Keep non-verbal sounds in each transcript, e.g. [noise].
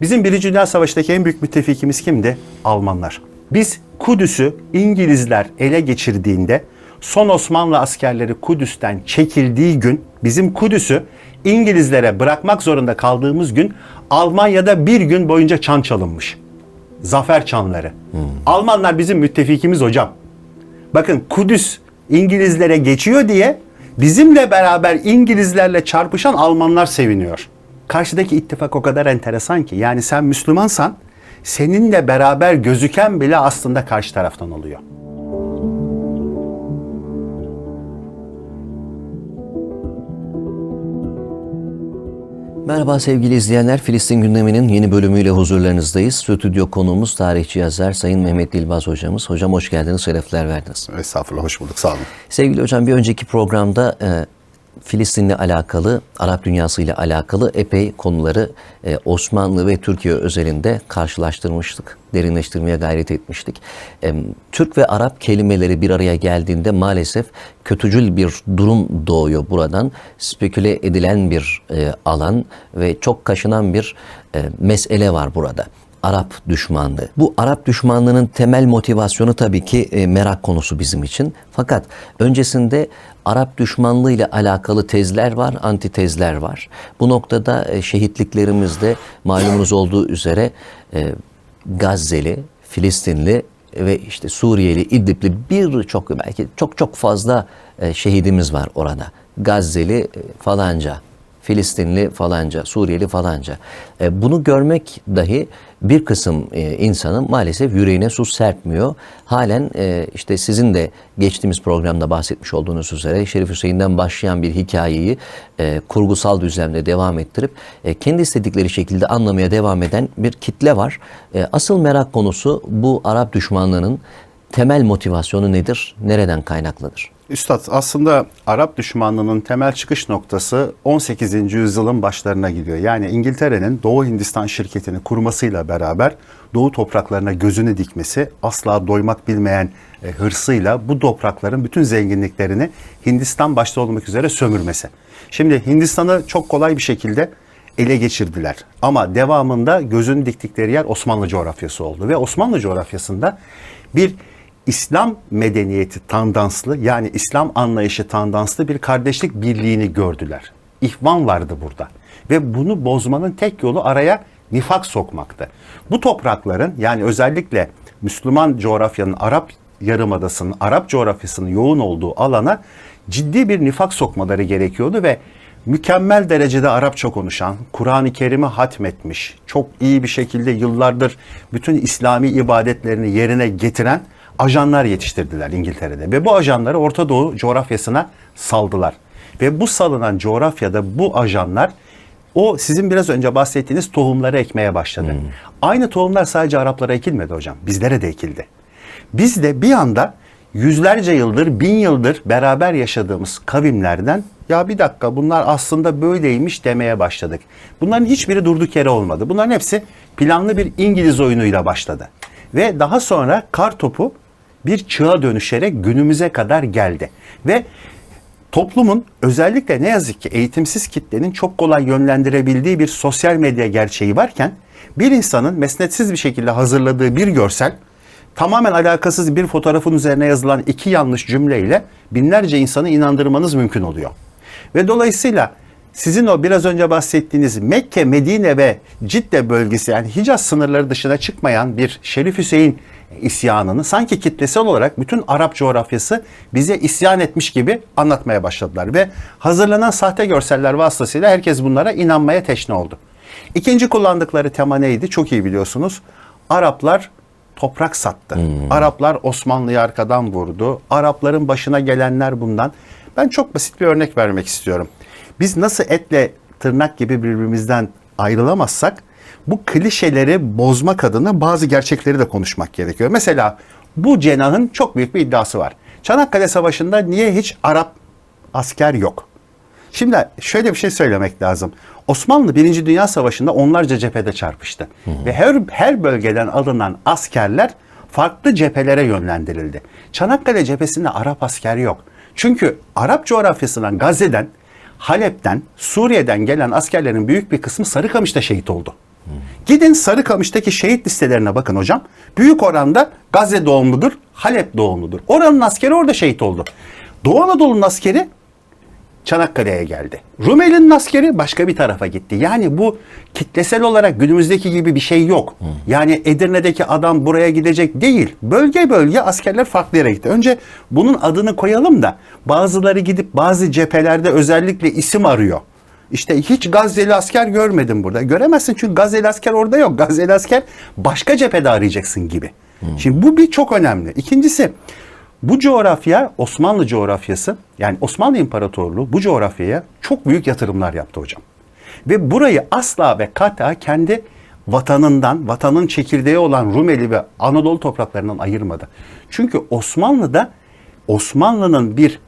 Bizim Birinci Dünya Savaşı'ndaki en büyük müttefikimiz kimdi? Almanlar. Biz Kudüs'ü İngilizler ele geçirdiğinde son Osmanlı askerleri Kudüs'ten çekildiği gün bizim Kudüs'ü İngilizlere bırakmak zorunda kaldığımız gün Almanya'da bir gün boyunca çan çalınmış. Zafer çanları. Almanlar bizim müttefikimiz hocam. Bakın Kudüs İngilizlere geçiyor diye bizimle beraber İngilizlerle çarpışan Almanlar seviniyor. Karşıdaki ittifak o kadar enteresan ki yani sen Müslümansan seninle beraber gözüken bile aslında karşı taraftan oluyor. Merhaba sevgili izleyenler. Filistin gündeminin yeni bölümüyle huzurlarınızdayız. Stüdyo konuğumuz tarihçi yazar Sayın Mehmet Dilbaz hocamız. Hocam hoş geldiniz, şerefler verdiniz. Estağfurullah hoş bulduk sağ olun. Sevgili hocam bir önceki programda e, Filistin'le alakalı, Arap dünyasıyla alakalı epey konuları e, Osmanlı ve Türkiye özelinde karşılaştırmıştık. Derinleştirmeye gayret etmiştik. E, Türk ve Arap kelimeleri bir araya geldiğinde maalesef kötücül bir durum doğuyor buradan. Speküle edilen bir e, alan ve çok kaşınan bir mesele var burada. Arap düşmanlığı. Bu Arap düşmanlığının temel motivasyonu tabii ki e, merak konusu bizim için. Fakat öncesinde Arap düşmanlığı ile alakalı tezler var, antitezler var. Bu noktada e, şehitliklerimizde malumunuz olduğu üzere e, Gazze'li, Filistinli ve işte Suriyeli, İdlib'li birçok belki çok çok fazla e, şehidimiz var orada. Gazze'li falanca, Filistinli falanca, Suriyeli falanca. E, bunu görmek dahi bir kısım e, insanın maalesef yüreğine su serpmiyor. Halen e, işte sizin de geçtiğimiz programda bahsetmiş olduğunuz üzere Şerif Hüseyin'den başlayan bir hikayeyi kurgusal düzlemde devam ettirip kendi istedikleri şekilde anlamaya devam eden bir kitle var. Asıl merak konusu bu Arap düşmanlığının temel motivasyonu nedir? Nereden kaynaklıdır? Üstad aslında Arap düşmanlığının temel çıkış noktası 18. yüzyılın başlarına gidiyor. Yani İngiltere'nin Doğu Hindistan şirketini kurmasıyla beraber Doğu topraklarına gözünü dikmesi, asla doymak bilmeyen e, hırsıyla bu toprakların bütün zenginliklerini Hindistan başta olmak üzere sömürmesi. Şimdi Hindistan'ı çok kolay bir şekilde ele geçirdiler. Ama devamında gözünü diktikleri yer Osmanlı coğrafyası oldu ve Osmanlı coğrafyasında bir İslam medeniyeti tandanslı yani İslam anlayışı tandanslı bir kardeşlik birliğini gördüler. İhvan vardı burada ve bunu bozmanın tek yolu araya nifak sokmaktı. Bu toprakların yani özellikle Müslüman coğrafyanın Arap Yarımadası'nın Arap coğrafyasının yoğun olduğu alana ciddi bir nifak sokmaları gerekiyordu ve mükemmel derecede Arapça konuşan, Kur'an-ı Kerim'i hatmetmiş, çok iyi bir şekilde yıllardır bütün İslami ibadetlerini yerine getiren ajanlar yetiştirdiler İngiltere'de ve bu ajanları Orta Doğu coğrafyasına saldılar. Ve bu salınan coğrafyada bu ajanlar o sizin biraz önce bahsettiğiniz tohumları ekmeye başladı. Aynı tohumlar sadece Araplara ekilmedi hocam. Bizlere de ekildi. Biz de bir anda yüzlerce yıldır, bin yıldır beraber yaşadığımız kavimlerden ya bir dakika bunlar aslında böyleymiş demeye başladık. Bunların hiçbiri durduk yere olmadı. Bunların hepsi planlı bir İngiliz oyunuyla başladı. Ve daha sonra kar topu bir çığa dönüşerek günümüze kadar geldi. Ve toplumun özellikle ne yazık ki eğitimsiz kitlenin çok kolay yönlendirebildiği bir sosyal medya gerçeği varken bir insanın mesnetsiz bir şekilde hazırladığı bir görsel tamamen alakasız bir fotoğrafın üzerine yazılan iki yanlış cümleyle binlerce insanı inandırmanız mümkün oluyor. Ve dolayısıyla sizin o biraz önce bahsettiğiniz Mekke, Medine ve Cidde bölgesi yani Hicaz sınırları dışına çıkmayan bir Şerif Hüseyin isyanını sanki kitlesel olarak bütün Arap coğrafyası bize isyan etmiş gibi anlatmaya başladılar. Ve hazırlanan sahte görseller vasıtasıyla herkes bunlara inanmaya teşne oldu. İkinci kullandıkları tema neydi? Çok iyi biliyorsunuz. Araplar toprak sattı. Araplar Osmanlı'yı arkadan vurdu. Arapların başına gelenler bundan. Ben çok basit bir örnek vermek istiyorum. Biz nasıl etle tırnak gibi birbirimizden ayrılamazsak bu klişeleri bozmak adına bazı gerçekleri de konuşmak gerekiyor. Mesela bu cenahın çok büyük bir iddiası var. Çanakkale Savaşı'nda niye hiç Arap asker yok? Şimdi şöyle bir şey söylemek lazım. Osmanlı Birinci Dünya Savaşı'nda onlarca cephede çarpıştı. Ve her, her bölgeden alınan askerler farklı cephelere yönlendirildi. Çanakkale cephesinde Arap asker yok. Çünkü Arap coğrafyasından Gazze'den, Halep'ten, Suriye'den gelen askerlerin büyük bir kısmı Sarıkamış'ta şehit oldu. Gidin Sarıkamış'taki şehit listelerine bakın hocam. Büyük oranda Gazze doğumludur, Halep doğumludur. Oranın askeri orada şehit oldu. Doğu Anadolu'nun askeri Çanakkale'ye geldi. Rumeli'nin askeri başka bir tarafa gitti. Yani bu kitlesel olarak günümüzdeki gibi bir şey yok. Yani Edirne'deki adam buraya gidecek değil. Bölge bölge askerler farklı yere gitti. Önce bunun adını koyalım da bazıları gidip bazı cephelerde özellikle isim arıyor. İşte hiç Gazze'li asker görmedim burada. Göremezsin çünkü Gazze'li asker orada yok. Gazze'li asker başka cephede arayacaksın gibi. Şimdi bu bir çok önemli. İkincisi bu coğrafya Osmanlı coğrafyası yani Osmanlı İmparatorluğu bu coğrafyaya çok büyük yatırımlar yaptı hocam. Ve burayı asla ve kata kendi vatanından, vatanın çekirdeği olan Rumeli ve Anadolu topraklarından ayırmadı. Çünkü Osmanlı'da Osmanlı'nın bir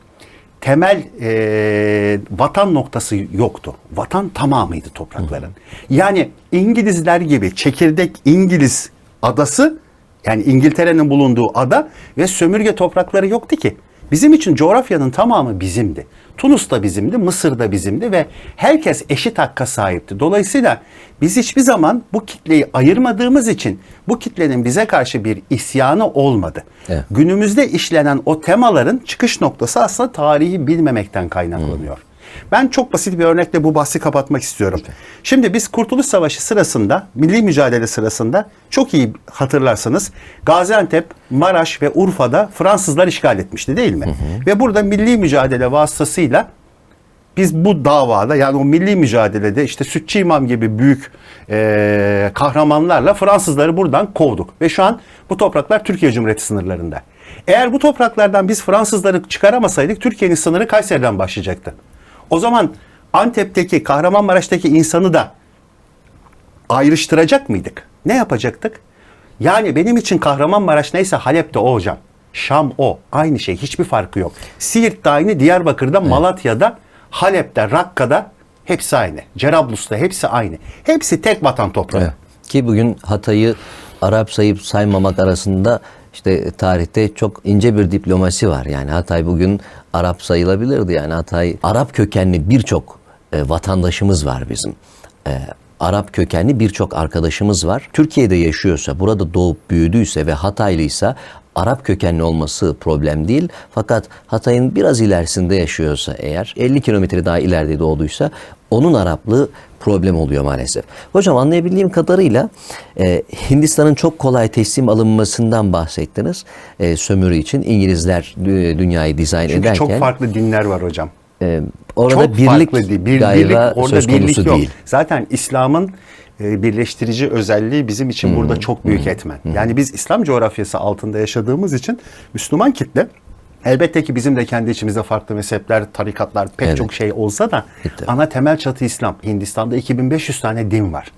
temel eee, vatan noktası yoktu. Vatan tamamıydı toprakların. Yani İngilizler gibi çekirdek İngiliz adası yani İngiltere'nin bulunduğu ada ve sömürge toprakları yoktu ki. Bizim için coğrafyanın tamamı bizimdi. Tunus da bizimdi, Mısır da bizimdi ve herkes eşit hakka sahipti. Dolayısıyla biz hiçbir zaman bu kitleyi ayırmadığımız için bu kitlenin bize karşı bir isyanı olmadı. Evet. Günümüzde işlenen o temaların çıkış noktası aslında tarihi bilmemekten kaynaklanıyor. Ben çok basit bir örnekle bu bahsi kapatmak istiyorum. Şimdi biz Kurtuluş Savaşı sırasında, milli mücadele sırasında çok iyi hatırlarsanız Gaziantep, Maraş ve Urfa'da Fransızlar işgal etmişti değil mi? Ve burada milli mücadele vasıtasıyla biz bu davada yani o milli mücadelede işte Sütçü İmam gibi büyük eee, kahramanlarla Fransızları buradan kovduk. Ve şu an bu topraklar Türkiye Cumhuriyeti sınırlarında. Eğer bu topraklardan biz Fransızları çıkaramasaydık Türkiye'nin sınırı Kayseri'den başlayacaktı. O zaman Antep'teki Kahramanmaraş'taki insanı da ayrıştıracak mıydık? Ne yapacaktık? Yani benim için Kahramanmaraş neyse Halep'te o hocam. Şam o. Aynı şey. Hiçbir farkı yok. Siirt'te aynı, Diyarbakır'da, Malatya'da, Halep'te, Rakka'da hepsi aynı. Cerablus'ta hepsi aynı. Hepsi tek vatan toprağı. Evet. Ki bugün Hatay'ı Arap sayıp saymamak arasında işte tarihte çok ince bir diplomasi var. Yani Hatay bugün Arap sayılabilirdi. Yani Hatay Arap kökenli birçok e, vatandaşımız var bizim. E, Arap kökenli birçok arkadaşımız var. Türkiye'de yaşıyorsa, burada doğup büyüdüyse ve Hataylıysa Arap kökenli olması problem değil. Fakat Hatay'ın biraz ilerisinde yaşıyorsa eğer 50 kilometre daha ileride doğduysa onun Araplığı problem oluyor maalesef. Hocam anlayabildiğim kadarıyla e, Hindistan'ın çok kolay teslim alınmasından bahsettiniz. E, sömürü için İngilizler dü- dünyayı dizayn Çünkü ederken çok farklı dinler var hocam. e, orada çok birlik farklı değil. Bir, birlik orada söz birlik konusu yok. değil. Zaten İslam'ın e, birleştirici özelliği bizim için burada çok büyük etmen. Yani biz İslam coğrafyası altında yaşadığımız için Müslüman kitle elbette ki bizim de kendi içimizde farklı mezhepler, tarikatlar pek Evet. çok şey olsa da Bitti. ana temel çatı İslam. Hindistan'da 2500 tane din var.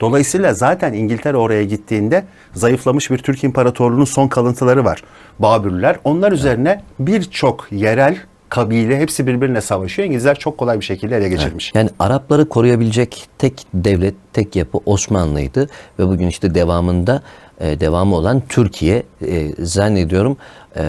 Dolayısıyla zaten İngiltere oraya gittiğinde zayıflamış bir Türk İmparatorluğu'nun son kalıntıları var. Babürler. Onlar üzerine birçok yerel kabile hepsi birbirine savaşıyor. İngilizler çok kolay bir şekilde ele geçirmiş. Yani Arapları koruyabilecek tek devlet, tek yapı Osmanlı'ydı ve bugün işte devamında e, devamı olan Türkiye e, zannediyorum e,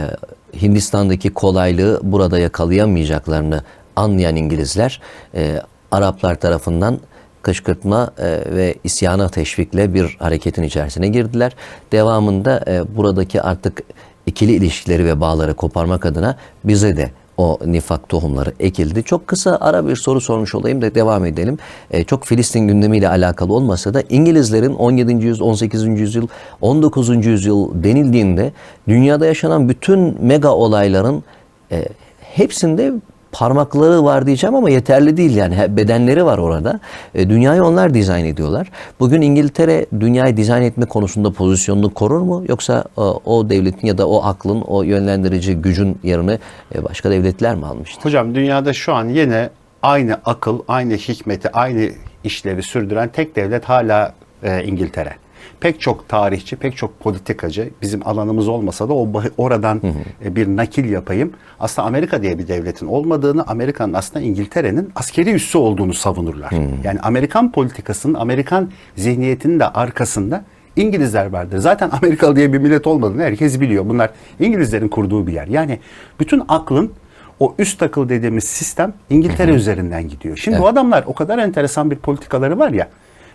Hindistan'daki kolaylığı burada yakalayamayacaklarını anlayan İngilizler e, Araplar tarafından kışkırtma e, ve isyana teşvikle bir hareketin içerisine girdiler. Devamında e, buradaki artık ikili ilişkileri ve bağları koparmak adına bize de o nifak tohumları ekildi. Çok kısa ara bir soru sormuş olayım da devam edelim. Ee, çok Filistin gündemiyle alakalı olmasa da İngilizlerin 17. yüzyıl, 18. yüzyıl, 19. yüzyıl denildiğinde dünyada yaşanan bütün mega olayların e, hepsinde parmakları var diyeceğim ama yeterli değil yani bedenleri var orada. E, dünyayı onlar dizayn ediyorlar. Bugün İngiltere dünyayı dizayn etme konusunda pozisyonunu korur mu yoksa e, o devletin ya da o aklın o yönlendirici gücün yerini e, başka devletler mi almıştır? Hocam dünyada şu an yine aynı akıl, aynı hikmeti, aynı işlevi sürdüren tek devlet hala e, İngiltere. Pek çok tarihçi, pek çok politikacı bizim alanımız olmasa da o oradan e, bir nakil yapayım. Aslında Amerika diye bir devletin olmadığını, Amerika'nın aslında İngiltere'nin askeri üssü olduğunu savunurlar. Yani Amerikan politikasının, Amerikan zihniyetinin de arkasında İngilizler vardır. Zaten Amerikalı diye bir millet olmadığını herkes biliyor. Bunlar İngilizlerin kurduğu bir yer. Yani bütün aklın o üst akıl dediğimiz sistem İngiltere üzerinden gidiyor. Şimdi bu adamlar o kadar enteresan bir politikaları var ya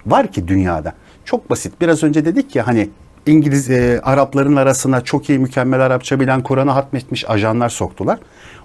var ki dünyada. Çok basit. Biraz önce dedik ya hani İngiliz e, Arapların arasına çok iyi mükemmel Arapça bilen Kur'an'ı hatmetmiş ajanlar soktular.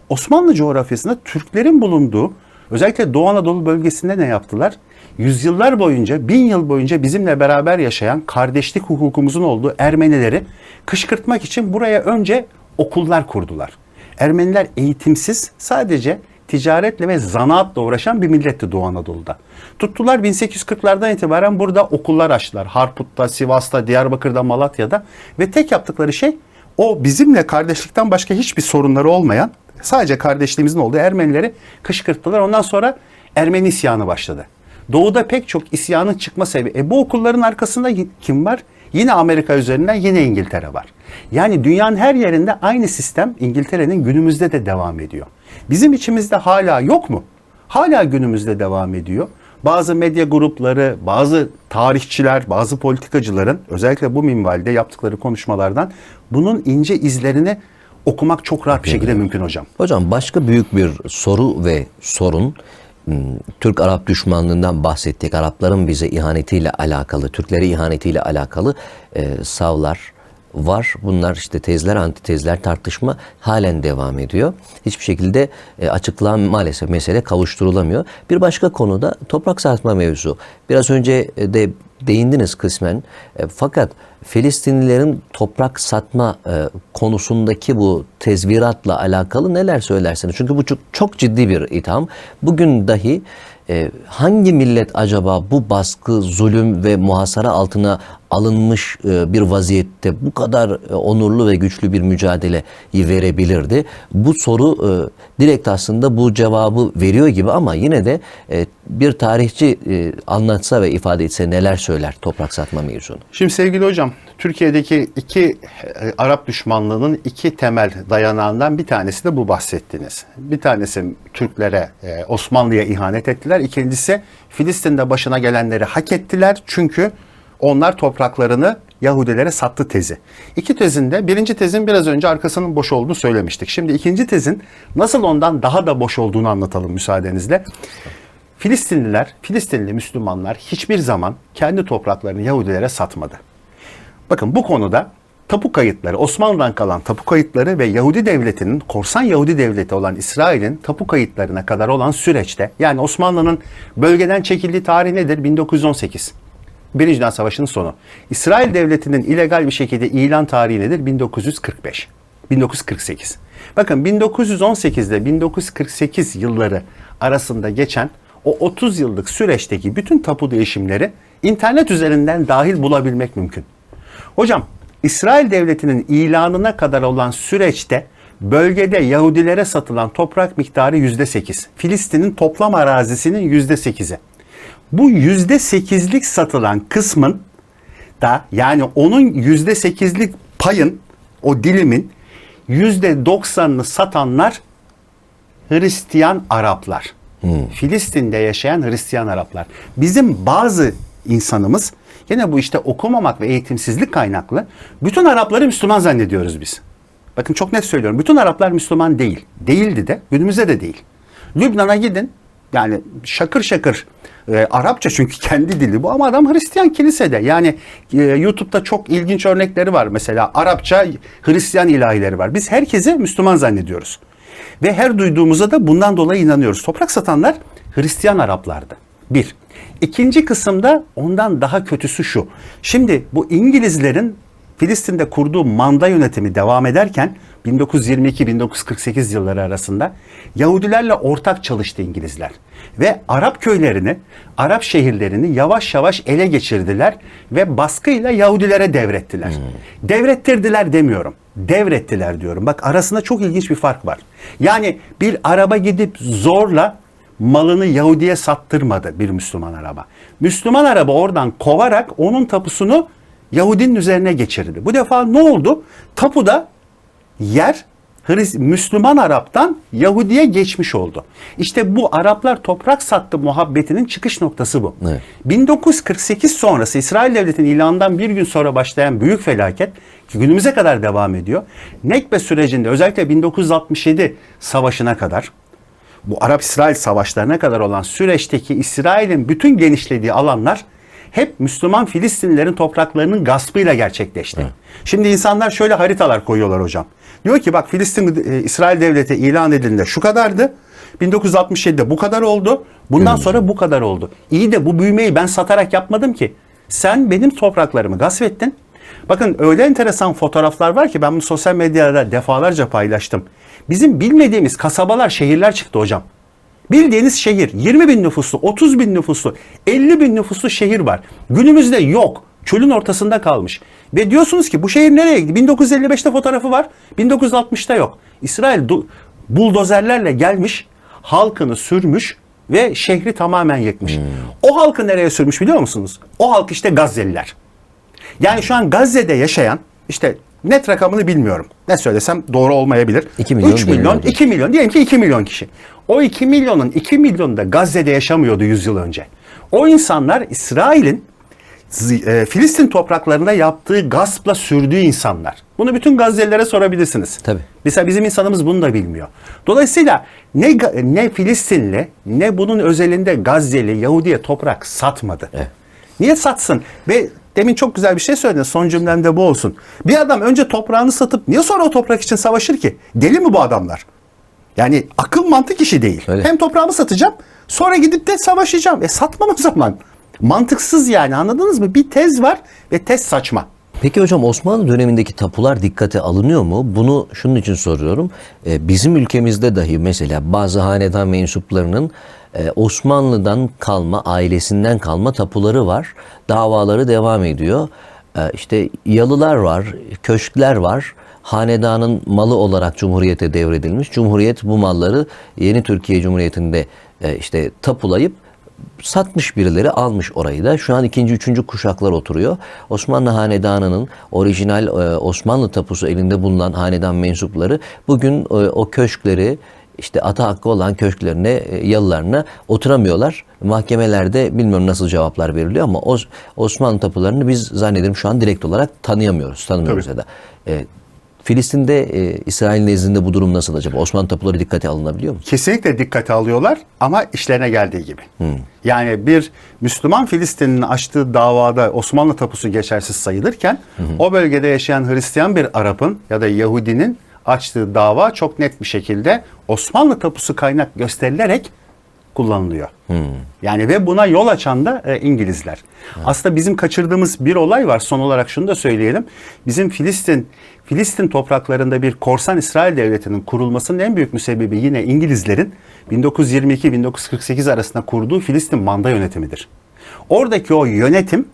Osmanlı coğrafyasında Türklerin bulunduğu özellikle Doğu Anadolu bölgesinde ne yaptılar? Yüzyıllar boyunca, bin yıl boyunca bizimle beraber yaşayan kardeşlik hukukumuzun olduğu Ermenileri kışkırtmak için buraya önce okullar kurdular. Ermeniler eğitimsiz sadece ticaretle ve zanaatla uğraşan bir milletti Doğu Anadolu'da. Tuttular 1840'lardan itibaren burada okullar açtılar. Harput'ta, Sivas'ta, Diyarbakır'da, Malatya'da ve tek yaptıkları şey o bizimle kardeşlikten başka hiçbir sorunları olmayan sadece kardeşliğimizin olduğu Ermenileri kışkırttılar. Ondan sonra Ermeni isyanı başladı. Doğuda pek çok isyanın çıkma sebebi. E bu okulların arkasında kim var? Yine Amerika üzerinden yine İngiltere var. Yani dünyanın her yerinde aynı sistem İngiltere'nin günümüzde de devam ediyor. Bizim içimizde hala yok mu? Hala günümüzde devam ediyor. Bazı medya grupları, bazı tarihçiler, bazı politikacıların özellikle bu minvalde yaptıkları konuşmalardan bunun ince izlerini okumak çok rahat bir şekilde mümkün hocam. Hocam başka büyük bir soru ve sorun Türk-Arap düşmanlığından bahsettik. Arapların bize ihanetiyle alakalı, Türklere ihanetiyle alakalı e, savlar var. Bunlar işte tezler, antitezler, tartışma halen devam ediyor. Hiçbir şekilde e, maalesef mesele kavuşturulamıyor. Bir başka konuda toprak satma mevzu. Biraz önce de değindiniz kısmen. E, fakat Filistinlilerin toprak satma e, konusundaki bu tezviratla alakalı neler söylersiniz? Çünkü bu çok, çok ciddi bir itham. Bugün dahi e, hangi millet acaba bu baskı, zulüm ve muhasara altına alınmış e, bir vaziyette bu kadar e, onurlu ve güçlü bir mücadeleyi verebilirdi? Bu soru e, direkt aslında bu cevabı veriyor gibi ama yine de bir tarihçi anlatsa ve ifade etse neler söyler toprak satma mevzunu? Şimdi sevgili hocam, Türkiye'deki iki Arap düşmanlığının iki temel dayanağından bir tanesi de bu bahsettiniz. Bir tanesi Türklere, Osmanlı'ya ihanet ettiler. İkincisi Filistin'de başına gelenleri hak ettiler. Çünkü onlar topraklarını Yahudilere sattı tezi. İki tezinde birinci tezin biraz önce arkasının boş olduğunu söylemiştik. Şimdi ikinci tezin nasıl ondan daha da boş olduğunu anlatalım müsaadenizle. Filistinliler, Filistinli Müslümanlar hiçbir zaman kendi topraklarını Yahudilere satmadı. Bakın bu konuda tapu kayıtları, Osmanlı'dan kalan tapu kayıtları ve Yahudi devletinin, korsan Yahudi devleti olan İsrail'in tapu kayıtlarına kadar olan süreçte, yani Osmanlı'nın bölgeden çekildiği tarih nedir? 1918. Birinci Dünya Savaşı'nın sonu. İsrail devletinin illegal bir şekilde ilan tarihi nedir? 1945. 1948. Bakın 1918 ile 1948 yılları arasında geçen o 30 yıllık süreçteki bütün tapu değişimleri internet üzerinden dahil bulabilmek mümkün. Hocam İsrail devletinin ilanına kadar olan süreçte bölgede Yahudilere satılan toprak miktarı yüzde sekiz. Filistin'in toplam arazisinin yüzde sekizi. Bu yüzde sekizlik satılan kısmın da yani onun yüzde sekizlik payın o dilimin yüzde doksanını satanlar Hristiyan Araplar. Filistin'de yaşayan Hristiyan Araplar. Bizim bazı insanımız yine bu işte okumamak ve eğitimsizlik kaynaklı bütün Arapları Müslüman zannediyoruz biz. Bakın çok net söylüyorum. Bütün Araplar Müslüman değil. Değildi de günümüzde de değil. Lübnan'a gidin. Yani şakır şakır e, Arapça çünkü [laughs] kendi dili bu ama adam Hristiyan kilisede. Yani e, YouTube'da çok ilginç örnekleri var. Mesela Arapça Hristiyan ilahileri var. Biz herkesi Müslüman zannediyoruz. Ve her duyduğumuza da bundan dolayı inanıyoruz. Toprak satanlar Hristiyan Araplardı. Bir. İkinci kısımda ondan daha kötüsü şu. Şimdi bu İngilizlerin Filistin'de kurduğu manda yönetimi devam ederken 1922-1948 yılları arasında Yahudilerle ortak çalıştı İngilizler. Ve Arap köylerini, Arap şehirlerini yavaş yavaş ele geçirdiler ve baskıyla Yahudilere devrettiler. Devrettirdiler demiyorum. Devrettiler diyorum. Bak arasında çok ilginç bir fark var. Yani bir araba gidip zorla malını Yahudi'ye sattırmadı bir Müslüman araba. Müslüman araba oradan kovarak onun tapusunu Yahudinin üzerine geçirdi. Bu defa ne oldu? Tapuda yer Müslüman Arap'tan Yahudi'ye geçmiş oldu. İşte bu Araplar toprak sattı muhabbetinin çıkış noktası bu. Evet. 1948 sonrası İsrail Devleti'nin ilanından bir gün sonra başlayan büyük felaket ki günümüze kadar devam ediyor. Nekbe sürecinde özellikle 1967 savaşına kadar bu Arap-İsrail savaşlarına kadar olan süreçteki İsrail'in bütün genişlediği alanlar hep Müslüman Filistinlilerin topraklarının gaspıyla gerçekleşti. Şimdi insanlar şöyle haritalar koyuyorlar hocam. Diyor ki bak Filistin e, İsrail devleti ilan edildiğinde şu kadardı. 1967'de bu kadar oldu. Bundan sonra bu kadar oldu. İyi de bu büyümeyi ben satarak yapmadım ki. Sen benim topraklarımı gasp ettin. Bakın öyle enteresan fotoğraflar var ki ben bunu sosyal medyada defalarca paylaştım. Bizim bilmediğimiz kasabalar, şehirler çıktı hocam. Bildiğiniz şehir 20 bin nüfuslu, 30 bin nüfuslu, 50 bin nüfuslu şehir var. Günümüzde yok. Çölün ortasında kalmış. Ve diyorsunuz ki bu şehir nereye gitti? 1955'te fotoğrafı var. 1960'ta yok. İsrail buldozerlerle gelmiş, halkını sürmüş ve şehri tamamen yıkmış. O halkı nereye sürmüş biliyor musunuz? O halk işte Gazze'liler. Yani şu an Gazze'de yaşayan işte net rakamını bilmiyorum. Ne söylesem doğru olmayabilir. İki milyon 3 milyon, deniliyordu. 2 milyon diyelim ki 2 milyon kişi. O 2 milyonun 2 milyonu da Gazze'de yaşamıyordu 100 yıl önce. O insanlar İsrail'in Filistin topraklarında yaptığı gaspla sürdüğü insanlar. Bunu bütün Gazze'lilere sorabilirsiniz. Tabii. Mesela bizim insanımız bunu da bilmiyor. Dolayısıyla ne ne Filistinli ne bunun özelinde Gazze'li Yahudi'ye toprak satmadı. Niye satsın? Ve demin çok güzel bir şey söyledin. Son cümlemde bu olsun. Bir adam önce toprağını satıp niye sonra o toprak için savaşır ki? Deli mi bu adamlar? Yani akıl mantık işi değil. Öyle. Hem toprağımı satacağım sonra gidip de savaşacağım. E satmam o zaman. Mantıksız yani anladınız mı? Bir tez var ve tez saçma. Peki hocam Osmanlı dönemindeki tapular dikkate alınıyor mu? Bunu şunun için soruyorum. Ee, bizim ülkemizde dahi mesela bazı hanedan mensuplarının e, Osmanlı'dan kalma, ailesinden kalma tapuları var. Davaları devam ediyor. Ee, işte yalılar var, köşkler var. Hanedanın malı olarak Cumhuriyet'e devredilmiş. Cumhuriyet bu malları yeni Türkiye Cumhuriyeti'nde e, işte tapulayıp satmış birileri almış orayı da. Şu an ikinci, üçüncü kuşaklar oturuyor. Osmanlı Hanedanı'nın orijinal e, Osmanlı tapusu elinde bulunan hanedan mensupları bugün e, o köşkleri işte ata hakkı olan köşklerine, e, yalılarına oturamıyorlar. Mahkemelerde bilmiyorum nasıl cevaplar veriliyor ama Os- Osmanlı tapularını biz zannederim şu an direkt olarak tanıyamıyoruz, tanımıyoruz Tabii. ya da. E, Filistin'de, e, İsrail nezdinde bu durum nasıl acaba? Osmanlı tapuları dikkate alınabiliyor mu? kesinlikle dikkate alıyorlar ama işlerine geldiği gibi. Yani bir Müslüman Filistin'in açtığı davada Osmanlı tapusu geçersiz sayılırken o bölgede yaşayan Hristiyan bir Arap'ın ya da Yahudinin açtığı dava çok net bir şekilde Osmanlı tapusu kaynak gösterilerek kullanılıyor. Yani ve buna yol açan da e, İngilizler. Aslında bizim kaçırdığımız bir olay var. Son olarak şunu da söyleyelim. Bizim Filistin Filistin topraklarında bir korsan İsrail devletinin kurulmasının en büyük müsebbibi yine İngilizlerin 1922-1948 arasında kurduğu Filistin manda yönetimidir. Oradaki o yönetim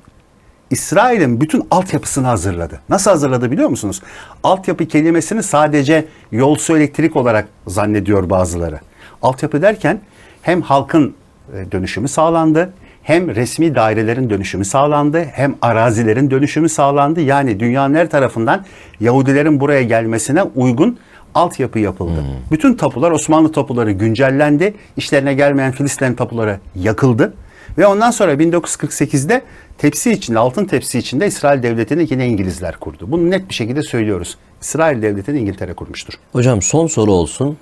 İsrail'in bütün altyapısını hazırladı. Nasıl hazırladı biliyor musunuz? Altyapı kelimesini sadece yol su elektrik olarak zannediyor bazıları. Altyapı derken hem halkın e, dönüşümü sağlandı, hem resmi dairelerin dönüşümü sağlandı, hem arazilerin dönüşümü sağlandı. Yani dünyanın her tarafından Yahudilerin buraya gelmesine uygun altyapı yapıldı. Bütün tapular Osmanlı tapuları güncellendi. İşlerine gelmeyen Filistin tapuları yakıldı. Ve ondan sonra 1948'de tepsi içinde, altın tepsi içinde İsrail Devleti'ni yine İngilizler kurdu. Bunu net bir şekilde söylüyoruz. İsrail Devleti'ni İngiltere kurmuştur. Hocam son soru olsun.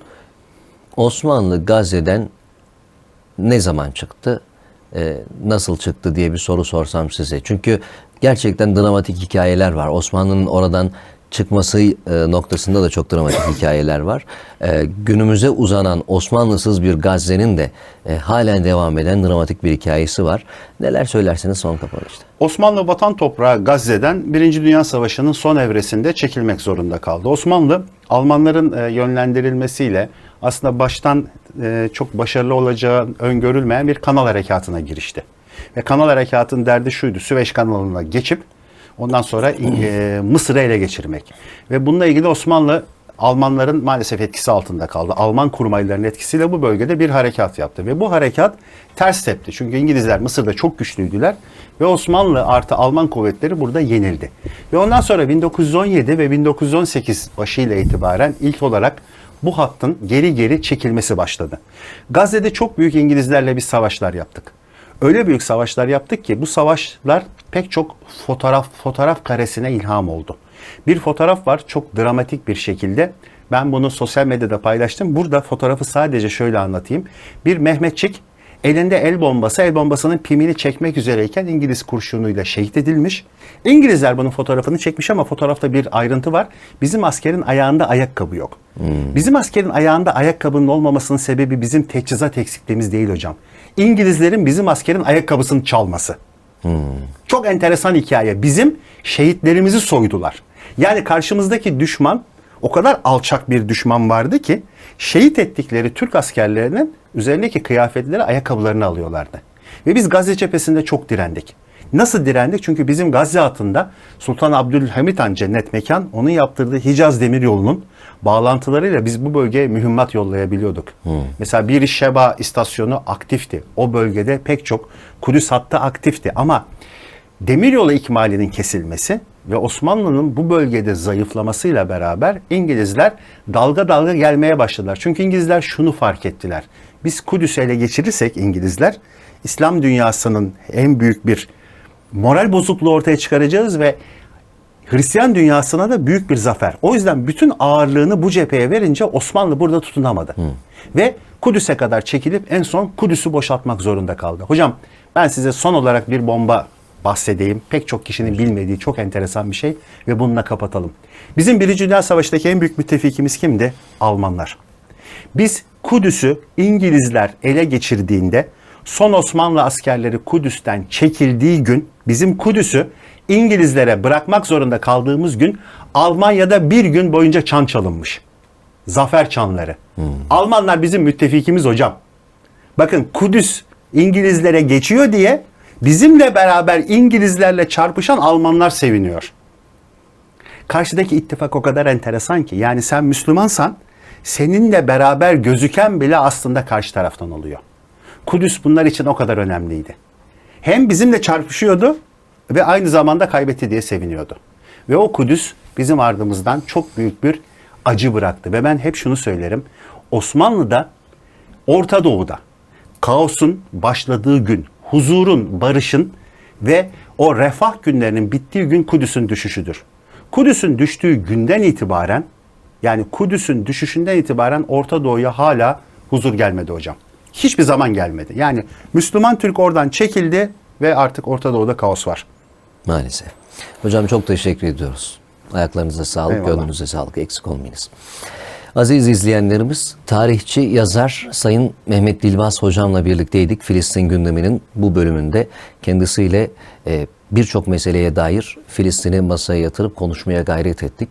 Osmanlı Gazze'den ne zaman çıktı? Ee, nasıl çıktı diye bir soru sorsam size. Çünkü gerçekten dramatik hikayeler var. Osmanlı'nın oradan çıkması e, noktasında da çok dramatik hikayeler var. Ee, günümüze uzanan Osmanlısız bir Gazze'nin de e, halen devam eden dramatik bir hikayesi var. Neler söylersiniz son kapanışta? Osmanlı vatan toprağı Gazze'den Birinci Dünya Savaşı'nın son evresinde çekilmek zorunda kaldı. Osmanlı Almanların e, yönlendirilmesiyle aslında baştan e, çok başarılı olacağı öngörülmeyen bir kanal harekatına girişti. Ve kanal harekatının derdi şuydu. Süveyş kanalına geçip ondan sonra e, Mısır'ı ele geçirmek. Ve bununla ilgili Osmanlı Almanların maalesef etkisi altında kaldı. Alman kurmayların etkisiyle bu bölgede bir harekat yaptı. Ve bu harekat ters tepti. Çünkü İngilizler Mısır'da çok güçlüydüler. Ve Osmanlı artı Alman kuvvetleri burada yenildi. Ve ondan sonra 1917 ve 1918 başıyla itibaren ilk olarak bu hattın geri geri çekilmesi başladı. Gazze'de çok büyük İngilizlerle biz savaşlar yaptık. Öyle büyük savaşlar yaptık ki bu savaşlar pek çok fotoğraf fotoğraf karesine ilham oldu. Bir fotoğraf var çok dramatik bir şekilde. Ben bunu sosyal medyada paylaştım. Burada fotoğrafı sadece şöyle anlatayım. Bir Mehmetçik Elinde el bombası, el bombasının pimini çekmek üzereyken İngiliz kurşunuyla şehit edilmiş. İngilizler bunun fotoğrafını çekmiş ama fotoğrafta bir ayrıntı var. Bizim askerin ayağında ayakkabı yok. Bizim askerin ayağında ayakkabının olmamasının sebebi bizim teçhizat eksikliğimiz değil hocam. İngilizlerin bizim askerin ayakkabısını çalması. Çok enteresan hikaye. Bizim şehitlerimizi soydular. Yani karşımızdaki düşman o kadar alçak bir düşman vardı ki şehit ettikleri Türk askerlerinin üzerindeki kıyafetleri, ayakkabılarını alıyorlardı. Ve biz Gazze cephesinde çok direndik. Nasıl direndik? Çünkü bizim Gazze hattında Sultan Abdülhamit Han cennet mekan onun yaptırdığı Hicaz Demiryolu'nun bağlantılarıyla biz bu bölgeye mühimmat yollayabiliyorduk. Mesela Bir Şeba istasyonu aktifti. O bölgede pek çok Kudüs hattı aktifti ama demiryolu ikmalinin kesilmesi ve Osmanlı'nın bu bölgede zayıflamasıyla beraber İngilizler dalga dalga gelmeye başladılar. Çünkü İngilizler şunu fark ettiler. Biz Kudüs'ü ele geçirirsek İngilizler İslam dünyasının en büyük bir moral bozukluğu ortaya çıkaracağız ve Hristiyan dünyasına da büyük bir zafer. O yüzden bütün ağırlığını bu cepheye verince Osmanlı burada tutunamadı. Ve Kudüs'e kadar çekilip en son Kudüs'ü boşaltmak zorunda kaldı. Hocam ben size son olarak bir bomba bahsedeyim. Pek çok kişinin bilmediği çok enteresan bir şey ve bununla kapatalım. Bizim Birinci Dünya Savaşı'ndaki en büyük müttefikimiz kimdi? Almanlar. Biz Kudüs'ü İngilizler ele geçirdiğinde son Osmanlı askerleri Kudüs'ten çekildiği gün bizim Kudüs'ü İngilizlere bırakmak zorunda kaldığımız gün Almanya'da bir gün boyunca çan çalınmış. Zafer çanları. Almanlar bizim müttefikimiz hocam. Bakın Kudüs İngilizlere geçiyor diye bizimle beraber İngilizlerle çarpışan Almanlar seviniyor. Karşıdaki ittifak o kadar enteresan ki yani sen Müslümansan seninle beraber gözüken bile aslında karşı taraftan oluyor. Kudüs bunlar için o kadar önemliydi. Hem bizimle çarpışıyordu ve aynı zamanda kaybetti diye seviniyordu. Ve o Kudüs bizim ardımızdan çok büyük bir acı bıraktı. Ve ben hep şunu söylerim. Osmanlı'da, Orta Doğu'da kaosun başladığı gün, huzurun, barışın ve o refah günlerinin bittiği gün Kudüs'ün düşüşüdür. Kudüs'ün düştüğü günden itibaren yani Kudüs'ün düşüşünden itibaren Orta Doğu'ya hala huzur gelmedi hocam. Hiçbir zaman gelmedi. Yani Müslüman Türk oradan çekildi ve artık Orta Doğu'da kaos var. Maalesef. Hocam çok teşekkür ediyoruz. Ayaklarınıza sağlık, Eyvallah. gönlünüze sağlık. Eksik olmayınız. Aziz izleyenlerimiz, tarihçi, yazar Sayın Mehmet Dilbaz hocamla birlikteydik. Filistin gündeminin bu bölümünde kendisiyle e, birçok meseleye dair Filistin'i masaya yatırıp konuşmaya gayret ettik.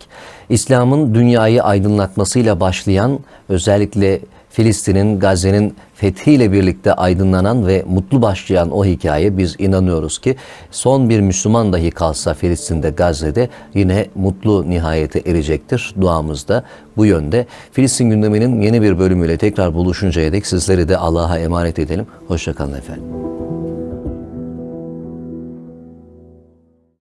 İslam'ın dünyayı aydınlatmasıyla başlayan özellikle Filistin'in, Gazze'nin fethiyle birlikte aydınlanan ve mutlu başlayan o hikaye biz inanıyoruz ki son bir Müslüman dahi kalsa Filistin'de, Gazze'de yine mutlu nihayete erecektir. Duamız da bu yönde. Filistin gündeminin yeni bir bölümüyle tekrar buluşuncaya dek sizleri de Allah'a emanet edelim. Hoşçakalın efendim.